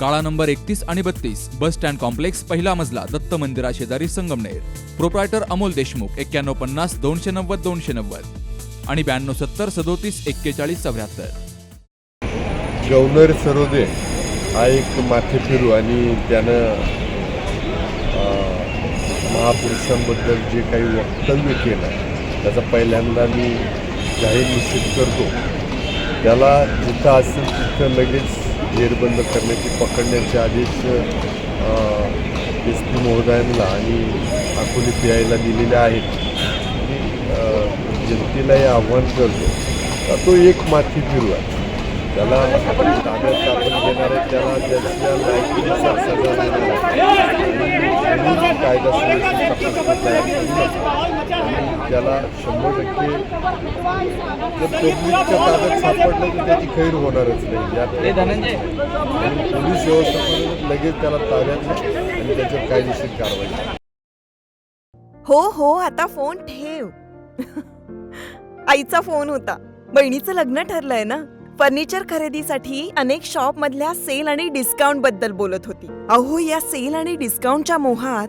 काळा नंबर एकतीस आणि बत्तीस बस स्टँड कॉम्प्लेक्स पहिला मजला दत्त मंदिरा शेजारी संगमनेर. प्रोप्रायटर अमोल देशमुख एक्क्याण्णव पन्नास दोनशे नव्वद दोनशे नव्वद. आणि ब्याण्णव सत्तर सदोतीस एक्केचाळीस चौऱ्याहत्तर. गव्हर्नर सरोदे हा एक माथेफिरू आणि त्यानं अं, महापुरुषांबद्दल जे काही वक्तव्य केलं त्याचा पहिल्यांदा मी जाहीर निश्चित करतो. त्याला जिथं असेल तिथं लगेच निर्बंध करण्याची पकडण्याचे आदेश एस पी महोदयांना आणि अकोली पी आयला दिलेले आहेत. आणि अं, जनतेलाही आव्हान करतो. का तो एक माथी फिरू त्याला ताब्यात आपण घेणार आहे. त्याला त्याच्या लायकीनुसार सजा देणार आहे आणि कायदा त्याला शंभर टक्के जर पब्लिकच्या ताब्यात सापडलं तर त्याची खैर होणारच नाही. यात आणि पोलीस व्यवस्थापनाने लगेच त्याला ताब्यात आणि त्याच्यावर कायदेशीर कारवाई. करा. हो हो आता फोन ठेव. आईचा फोन होता. बहिणीचं लग्न ठरलंय ना? फर्निचर खरेदीसाठी अनेक शॉप मधल्या सेल आणि डिस्काउंटबद्दल बोलत होती. अहो या सेल आणि डिस्काउंटच्या मोहात